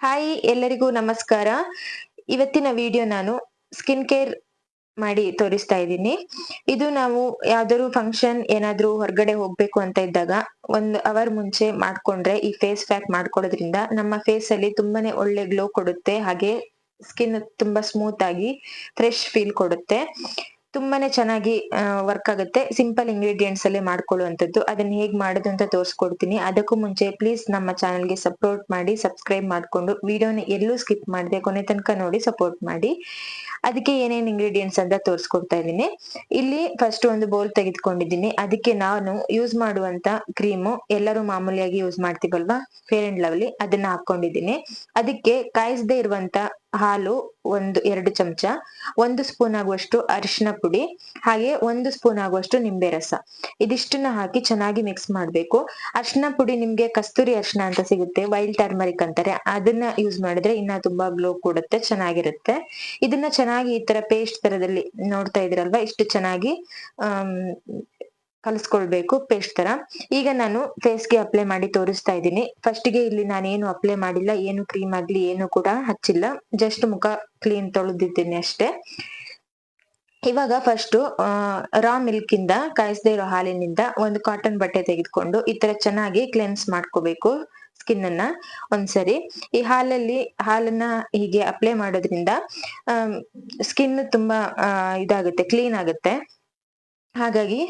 Hi ಎಲ್ಲರಿಗೂ ನಮಸ್ಕಾರ. ಇವತ್ತಿನ ವಿಡಿಯೋ ನಾನು ಸ್ಕಿನ್ ಕೇರ್ ಮಾಡಿ ತೋರಿಸ್ತಾ ಇದ್ದೀನಿ. ಇದು ನಾವು ಯಾವ್ದಾದ್ರು ಫಂಕ್ಷನ್ ಏನಾದ್ರೂ ಹೊರಗಡೆ ಹೋಗ್ಬೇಕು ಅಂತ ಇದ್ದಾಗ ಒಂದ್ ಅವರ್ ಮುಂಚೆ ಮಾಡ್ಕೊಂಡ್ರೆ ಈ ಫೇಸ್ ಪ್ಯಾಕ್ ಮಾಡ್ಕೊಳ್ಳೋದ್ರಿಂದ ನಮ್ಮ ಫೇಸ್ ಅಲ್ಲಿ ತುಂಬಾನೇ ಒಳ್ಳೆ ಗ್ಲೋ ಕೊಡುತ್ತೆ. ಹಾಗೆ ಸ್ಕಿನ್ ತುಂಬಾ ಸ್ಮೂತ್ ಆಗಿ ಫ್ರೆಶ್ ಫೀಲ್ ಕೊಡುತ್ತೆ. ತುಂಬಾನೇ ಚೆನ್ನಾಗಿ ವರ್ಕ್ ಆಗುತ್ತೆ. ಸಿಂಪಲ್ ಇಂಗ್ರೀಡಿಯೆಂಟ್ಸ್ ಅಲ್ಲೇ ಮಾಡ್ಕೊಳ್ಳುವಂಥದ್ದು. ಅದನ್ನ ಹೇಗ್ ಮಾಡೋದು ಅಂತ ತೋರಿಸ್ಕೊಡ್ತೀನಿ. ಅದಕ್ಕೂ ಮುಂಚೆ ಪ್ಲೀಸ್ ನಮ್ಮ ಚಾನಲ್ಗೆ ಸಪೋರ್ಟ್ ಮಾಡಿ ಸಬ್ಸ್ಕ್ರೈಬ್ ಮಾಡ್ಕೊಂಡು, ವಿಡಿಯೋನ ಎಲ್ಲೂ ಸ್ಕಿಪ್ ಮಾಡದೆ ಕೊನೆ ತನಕ ನೋಡಿ ಸಪೋರ್ಟ್ ಮಾಡಿ. ಅದಕ್ಕೆ ಏನೇನ್ ಇಂಗ್ರೀಡಿಯೆಂಟ್ಸ್ ಅಂತ ತೋರಿಸ್ಕೊಡ್ತಾ ಇದ್ದೀನಿ. ಇಲ್ಲಿ ಫಸ್ಟ್ ಒಂದು ಬೌಲ್ ತೆಗೆದುಕೊಂಡಿದ್ದೀನಿ. ಅದಕ್ಕೆ ನಾನು ಯೂಸ್ ಮಾಡುವಂತ ಕ್ರೀಮು ಎಲ್ಲರೂ ಮಾಮೂಲಿಯಾಗಿ ಯೂಸ್ ಮಾಡ್ತೀವಲ್ವಾ? ಫೇರ್ ಅಂಡ್ ಲವ್ಲಿ ಅದನ್ನ ಹಾಕೊಂಡಿದ್ದೀನಿ ಅದಕ್ಕೆ ಕಾಯಿಸದೆ ಇರುವಂತ ಹಾಲು ಒಂದು ಎರಡು ಚಮಚ, ಒಂದು ಸ್ಪೂನ್ ಆಗುವಷ್ಟು ಅರಿಶಿನ ಪುಡಿ, ಹಾಗೆ ಒಂದು ಸ್ಪೂನ್ ಆಗುವಷ್ಟು ನಿಂಬೆ ರಸ. ಇದಿಷ್ಟನ್ನ ಹಾಕಿ ಚೆನ್ನಾಗಿ ಮಿಕ್ಸ್ ಮಾಡಬೇಕು. ಅರಿಶಿನ ಪುಡಿ ನಿಮ್ಗೆ ಕಸ್ತೂರಿ ಅರಿಶಿನ ಅಂತ ಸಿಗುತ್ತೆ ವೈಲ್ಡ್ ಟರ್ಮರಿಕ್ ಅಂತಾರೆ. ಅದನ್ನ ಯೂಸ್ ಮಾಡಿದ್ರೆ ಇನ್ನ ತುಂಬಾ ಗ್ಲೋ ಕೊಡುತ್ತೆ, ಚೆನ್ನಾಗಿರುತ್ತೆ. ಇದನ್ನ ಚೆನ್ನಾಗಿ ಈ ತರ ಪೇಸ್ಟ್ ತರದಲ್ಲಿ ನೋಡ್ತಾ ಇದ್ರಲ್ವಾ? ಇಷ್ಟು ಚೆನ್ನಾಗಿ ಕಲಿಸ್ಕೊಳ್ಬೇಕು ಪೇಸ್ಟ್ ತರ ಈಗ ನಾನು ಫೇಸ್ಗೆ ಅಪ್ಲೈ ಮಾಡಿ ತೋರಿಸ್ತಾ ಇದ್ದೀನಿ. ಫಸ್ಟ್ಗೆ ಇಲ್ಲಿ ನಾನು ಏನು ಅಪ್ಲೈ ಮಾಡಿಲ್ಲ, ಏನು ಕ್ರೀಮ್ ಆಗ್ಲಿ, ಏನು ಕೂಡ ಹಚ್ಚಿಲ್ಲ. ಜಸ್ಟ್ ಮುಖ ಕ್ಲೀನ್ ತೊಳೆದಿದ್ದೀನಿ ಅಷ್ಟೇ. ಇವಾಗ ಫಸ್ಟ್ ರಾ ಮಿಲ್ಕ್ ಇಂದ ಕಾಯಿಸದೇ ಇರೋ ಹಾಲಿನಿಂದ ಒಂದು ಕಾಟನ್ ಬಟ್ಟೆ ತೆಗೆದುಕೊಂಡು ಈ ತರ ಚೆನ್ನಾಗಿ ಕ್ಲೆನ್ಸ್ ಮಾಡ್ಕೋಬೇಕು. ಸ್ಕಿನ್ ಅನ್ನ ಒಂದ್ಸರಿ ಈ ಹಾಲಲ್ಲಿ, ಹಾಲನ್ನ ಹೀಗೆ ಅಪ್ಲೈ ಮಾಡೋದ್ರಿಂದ ಸ್ಕಿನ್ ತುಂಬಾ ಇದಾಗುತ್ತೆ ಕ್ಲೀನ್ ಆಗುತ್ತೆ. ಹಾಗಾಗಿ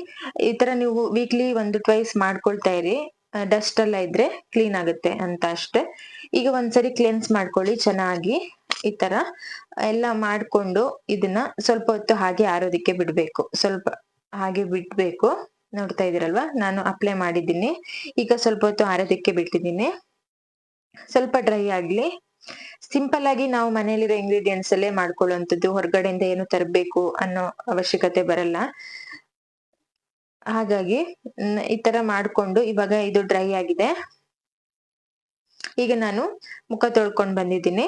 ಈ ತರ ನೀವು ವೀಕ್ಲಿ ಒಂದು ಟ್ವೈಸ್ ಮಾಡ್ಕೊಳ್ತಾ ಇರಿ. ಡಸ್ಟ್ ಎಲ್ಲ ಇದ್ರೆ ಕ್ಲೀನ್ ಆಗುತ್ತೆ ಅಂತ ಅಷ್ಟೇ. ಈಗ ಒಂದ್ಸರಿ ಕ್ಲೆನ್ಸ್ ಮಾಡ್ಕೊಳ್ಳಿ, ಚೆನ್ನಾಗಿ ಈ ತರ, ಎಲ್ಲ ಮಾಡ್ಕೊಂಡು ಇದನ್ನ ಸ್ವಲ್ಪ ಹೊತ್ತು ಹಾಗೆ ಆರೋದಕ್ಕೆ ಬಿಡ್ಬೇಕು. ಸ್ವಲ್ಪ ಹಾಗೆ ಬಿಡ್ಬೇಕು. ನೋಡ್ತಾ ಇದೀರಲ್ವಾ ನಾನು ಅಪ್ಲೈ ಮಾಡಿದ್ದೀನಿ. ಈಗ ಸ್ವಲ್ಪ ಹೊತ್ತು ಆರೋದಕ್ಕೆ ಬಿಟ್ಟಿದ್ದೀನಿ. ಸ್ವಲ್ಪ ಡ್ರೈ ಆಗ್ಲಿ. ಸಿಂಪಲ್ ಆಗಿ ನಾವು ಮನೆಯಲ್ಲಿರೋ ಇಂಗ್ರೀಡಿಯೆಂಟ್ಸ್ ಅಲ್ಲೇ ಮಾಡ್ಕೊಳ್ಳುವಂಥದ್ದು, ಹೊರಗಡೆಯಿಂದ ಏನು ತರಬೇಕು ಅನ್ನೋ ಅವಶ್ಯಕತೆ ಬರಲ್ಲ. ಹಾಗಾಗಿ ಈ ತರ ಮಾಡ್ಕೊಂಡು ಇವಾಗ ಇದು ಡ್ರೈ ಆಗಿದೆ. ಈಗ ನಾನು ಮುಖ ತೊಳ್ಕೊಂಡು ಬಂದಿದ್ದೀನಿ.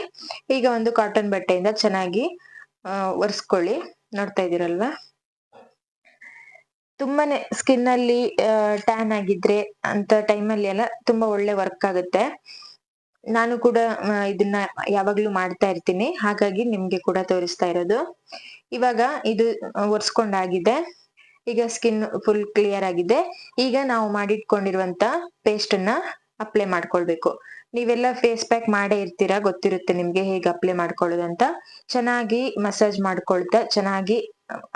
ಈಗ ಒಂದು ಕಾಟನ್ ಬಟ್ಟೆಯಿಂದ ಚೆನ್ನಾಗಿ ಒರೆಸ್ಕೊಳ್ಳಿ. ನೋಡ್ತಾ ಇದೀರಲ್ವಾ ತುಂಬಾನೇ ಸ್ಕಿನ್ ಅಲ್ಲಿ ಟ್ಯಾನ್ ಆಗಿದ್ರೆ ಅಂತ ಟೈಮಲ್ಲಿ ಎಲ್ಲ ತುಂಬಾ ಒಳ್ಳೆ ವರ್ಕ್ ಆಗುತ್ತೆ. ನಾನು ಕೂಡ ಇದನ್ನ ಯಾವಾಗ್ಲೂ ಮಾಡ್ತಾ ಇರ್ತೀನಿ. ಹಾಗಾಗಿ ನಿಮ್ಗೆ ಕೂಡ ತೋರಿಸ್ತಾ ಇರೋದು. ಇವಾಗ ಇದು ಒರೆಸ್ಕೊಂಡಾಗಿದೆ. ಈಗ ಸ್ಕಿನ್ ಫುಲ್ ಕ್ಲಿಯರ್ ಆಗಿದೆ. ಈಗ ನಾವು ಮಾಡಿಟ್ಕೊಂಡಿರುವಂತ ಪೇಸ್ಟ್ ಅನ್ನ ಅಪ್ಲೈ ಮಾಡ್ಕೊಳ್ಬೇಕು. ನೀವೆಲ್ಲ ಫೇಸ್ ಪ್ಯಾಕ್ ಮಾಡೇ ಇರ್ತೀರಾ? ಗೊತ್ತಿರುತ್ತೆ ನಿಮ್ಗೆ ಹೇಗೆ ಅಪ್ಲೈ ಮಾಡ್ಕೊಳ್ಳೋದು ಅಂತ. ಚೆನ್ನಾಗಿ ಮಸಾಜ್ ಮಾಡ್ಕೊಳ್ತಾ, ಚೆನ್ನಾಗಿ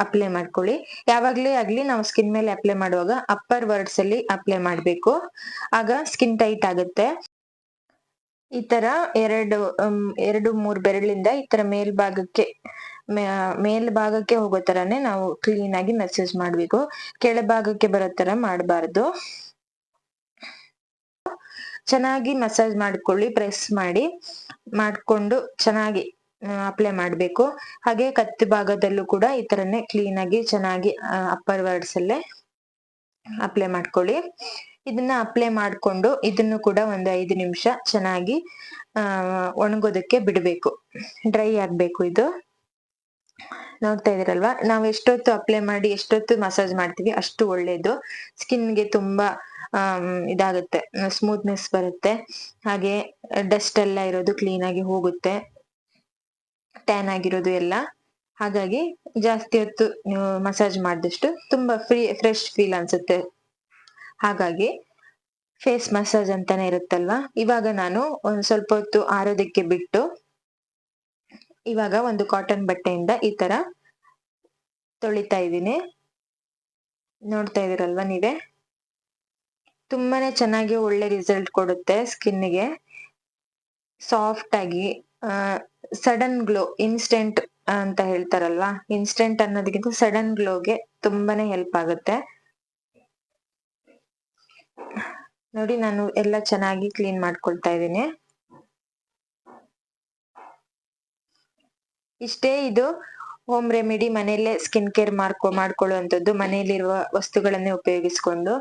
ಅಪ್ಲೈ ಮಾಡ್ಕೊಳ್ಳಿ. ಯಾವಾಗ್ಲೇ ಆಗ್ಲಿ ನಾವು ಸ್ಕಿನ್ ಮೇಲೆ ಅಪ್ಲೈ ಮಾಡುವಾಗ ಅಪ್ಪರ್ ವರ್ಡ್ಸ್ ಅಲ್ಲಿ ಅಪ್ಲೈ ಮಾಡ್ಬೇಕು. ಆಗ ಸ್ಕಿನ್ ಟೈಟ್ ಆಗುತ್ತೆ. ಈ ತರ ಎರಡು ಎರಡು, ಮೂರ್ ಬೆರಳಿಂದ ಈ ತರ ಮೇಲ್ಭಾಗಕ್ಕೆ ಮೇಲ್ಭಾಗಕ್ಕೆ ಹೋಗೋ ತರಾನೇ ನಾವು ಕ್ಲೀನ್ ಆಗಿ ಮೆಸೇಜ್ ಮಾಡ್ಬೇಕು. ಕೆಳಭಾಗಕ್ಕೆ ಬರೋ ತರ ಮಾಡಬಾರ್ದು. ಚೆನ್ನಾಗಿ ಮಸಾಜ್ ಮಾಡ್ಕೊಳ್ಳಿ ಪ್ರೆಸ್ ಮಾಡಿ, ಮಾಡ್ಕೊಂಡು ಚೆನ್ನಾಗಿ ಅಪ್ಲೈ ಮಾಡಬೇಕು. ಹಾಗೆ ಕತ್ತಿ ಭಾಗದಲ್ಲೂ ಕೂಡ ಈ ತರನೇ ಕ್ಲೀನ್ ಆಗಿ ಚೆನ್ನಾಗಿ ಅಪ್ಪರ್ ವರ್ಡ್ಸ್ ಅಲ್ಲೇ ಅಪ್ಲೈ ಮಾಡ್ಕೊಳ್ಳಿ. ಇದನ್ನ ಅಪ್ಲೈ ಮಾಡ್ಕೊಂಡು ಇದನ್ನು ಕೂಡ ಒಂದು ಐದು ನಿಮಿಷ ಚೆನ್ನಾಗಿ ಒಣಗೋದಕ್ಕೆ ಬಿಡಬೇಕು. ಡ್ರೈ ಆಗ್ಬೇಕು ಇದು. ನೋಡ್ತಾ ಇದೀರಲ್ವಾ ನಾವು ಎಷ್ಟೊತ್ತು ಅಪ್ಲೈ ಮಾಡಿ ಎಷ್ಟೊತ್ತು ಮಸಾಜ್ ಮಾಡ್ತೀವಿ ಅಷ್ಟು ಒಳ್ಳೇದು. ಸ್ಕಿನ್ಗೆ ತುಂಬಾ ಇದಾಗುತ್ತೆ ಸ್ಮೂತ್ನೆಸ್ ಬರುತ್ತೆ. ಹಾಗೆ ಡಸ್ಟ್ ಎಲ್ಲ ಇರೋದು ಕ್ಲೀನ್ ಆಗಿ ಹೋಗುತ್ತೆ. ಟ್ಯಾನ್ ಆಗಿರೋದು ಎಲ್ಲ. ಹಾಗಾಗಿ ಜಾಸ್ತಿ ಹೊತ್ತು ಮಸಾಜ್ ಮಾಡಿದಷ್ಟು ತುಂಬಾ ಫ್ರೀ ಫ್ರೆಶ್ ಫೀಲ್ ಅನ್ಸುತ್ತೆ. ಹಾಗಾಗಿ ಫೇಸ್ ಮಸಾಜ್ ಅಂತಾನೆ ಇರುತ್ತಲ್ವಾ? ಇವಾಗ ನಾನು ಒಂದ್ ಸ್ವಲ್ಪ ಹೊತ್ತು ಆರೋದಕ್ಕೆ ಬಿಟ್ಟು ಇವಾಗ ಒಂದು ಕಾಟನ್ ಬಟ್ಟೆಯಿಂದ ಈ ತರ ತೊಳಿತಾ ಇದ್ದೀನಿ. ನೋಡ್ತಾ ಇದೀರಲ್ವಾ ನೀವೇ? ತುಂಬಾನೇ ಚೆನ್ನಾಗಿ ಒಳ್ಳೆ ರಿಸಲ್ಟ್ ಕೊಡುತ್ತೆ ಸ್ಕಿನ್ಗೆ ಸಾಫ್ಟ್ ಆಗಿ ಸಡನ್ ಗ್ಲೋ ಇನ್ಸ್ಟೆಂಟ್ ಅಂತ ಹೇಳ್ತಾರಲ್ವಾ ಇನ್ಸ್ಟೆಂಟ್ ಅನ್ನೋದಕ್ಕಿಂತ ಸಡನ್ ಗ್ಲೋಗೆ ತುಂಬಾನೇ ಹೆಲ್ಪ್ ಆಗುತ್ತೆ. ನೋಡಿ, ನಾನು ಎಲ್ಲ ಚೆನ್ನಾಗಿ ಕ್ಲೀನ್ ಮಾಡ್ಕೊಳ್ತಾ ಇದ್ದೀನಿ. ಇಷ್ಟೇ ಇದು ಹೋಮ್ ರೆಮಿಡಿ ಮನೆಯಲ್ಲೇ ಸ್ಕಿನ್ ಕೇರ್ ಮಾಡ್ಕೊ, ಮಾಡ್ಕೊಳ್ಳುವಂಥದ್ದು, ಮನೆಯಲ್ಲಿರುವ ವಸ್ತುಗಳನ್ನೇ ಉಪಯೋಗಿಸ್ಕೊಂಡು.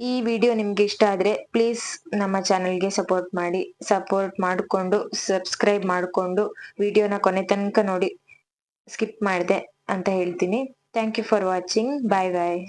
ಈ ವಿಡಿಯೋ ನಿಮ್ಗೆ ಇಷ್ಟ ಆದ್ರೆ ಪ್ಲೀಸ್ ನಮ್ಮ ಚಾನೆಲ್ಗೆ ಸಪೋರ್ಟ್ ಮಾಡಿ ಸಪೋರ್ಟ್ ಮಾಡಿಕೊಂಡು ಸಬ್ಸ್ಕ್ರೈಬ್ ಮಾಡಿಕೊಂಡು ವಿಡಿಯೋನ ಕೊನೆ ತನಕ ನೋಡಿ ಸ್ಕಿಪ್ ಮಾಡಿದೆ ಅಂತ ಹೇಳ್ತೀನಿ. Thank you for watching bye bye